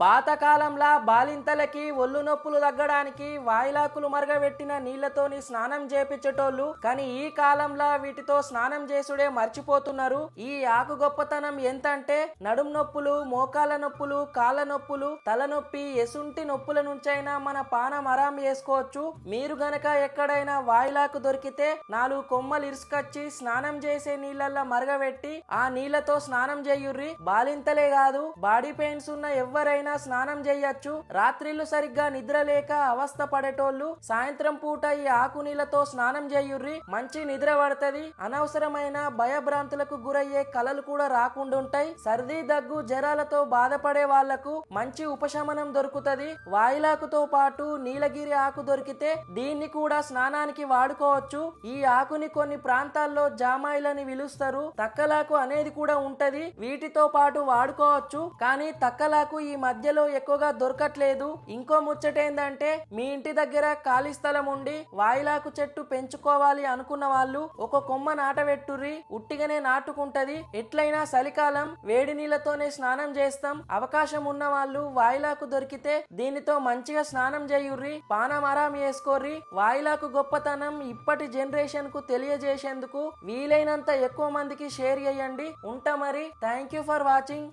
పాతకాలంలా బాలింతలకి ఒళ్ళు నొప్పులు తగ్గడానికి వాయిలాకులు మరగబెట్టిన నీళ్ళతోని స్నానం చేపించేటోళ్ళు. కానీ ఈ కాలంలో వీటితో స్నానం చేసుడే మర్చిపోతున్నారు. ఈ ఆకు గొప్పతనం ఎంతంటే నడుం నొప్పులు మోకాల నొప్పులు కాళ్ళ నొప్పులు తలనొప్పి ఎసుంటి నొప్పుల నుంచైనా మన పానం ఆరాం చేసుకోవచ్చు. మీరు గనక ఎక్కడైనా వాయిలాకు దొరికితే నాలుగు కొమ్మలు ఇరుసుకొచ్చి స్నానం చేసే నీళ్ళల్లో మరగబెట్టి ఆ నీళ్ళతో స్నానం చేయుర్రి. బాలింతలే కాదు బాడీ పెయిన్స్ ఉన్న ఎవరైనా స్నానం చేయొచ్చు రాత్రిళ్ళు సరిగ్గా నిద్ర లేక అవస్థ పడేటోళ్ళు సాయంత్రం పూట ఈ ఆకు నీళ్ళతో స్నానం చేయుర్రి మంచి నిద్ర పడుతుంది. అనవసరమైన భయభ్రాంతులకు గురయ్యే కలలు కూడా రాకుండా ఉంటాయి సర్ది దగ్గు జ్వరాలతో బాధపడే వాళ్ళకు మంచి ఉపశమనం దొరుకుతది. వాయిలాకుతో పాటు నీలగిరి ఆకు దొరికితే దీన్ని కూడా స్నానానికి వాడుకోవచ్చు. ఈ ఆకుని కొన్ని ప్రాంతాల్లో జామాయిలని పిలుస్తారు తక్కలాకు అనేది కూడా ఉంటది. వీటితో పాటు వాడుకోవచ్చు. కానీ తక్కలాకు ఈ మధ్య మధ్యలో ఎక్కువగా దొరకట్లేదు. ఇంకో ముచ్చటేందంటే మీ ఇంటి దగ్గర ఖాళీ స్థలం ఉండి వాయిలాకు చెట్టు పెంచుకోవాలి అనుకున్న వాళ్ళు ఒక కొమ్మ నాటబెట్టుర్రి ఉట్టిగానే నాటుకుంటది. ఎట్లయినా చలికాలం వేడి నీళ్ళతోనే స్నానం చేస్తాం. అవకాశం ఉన్న వాళ్ళు వాయిలాకు దొరికితే దీనితో మంచిగా స్నానం చేయుర్రి పానం ఆరాం చేసుకోర్రి వాయిలాకు గొప్పతనం ఇప్పటి జనరేషన్కు తెలియజేసేందుకు వీలైనంత ఎక్కువ మందికి షేర్ చేయండి. ఉంటా మరి. Thank you for watching.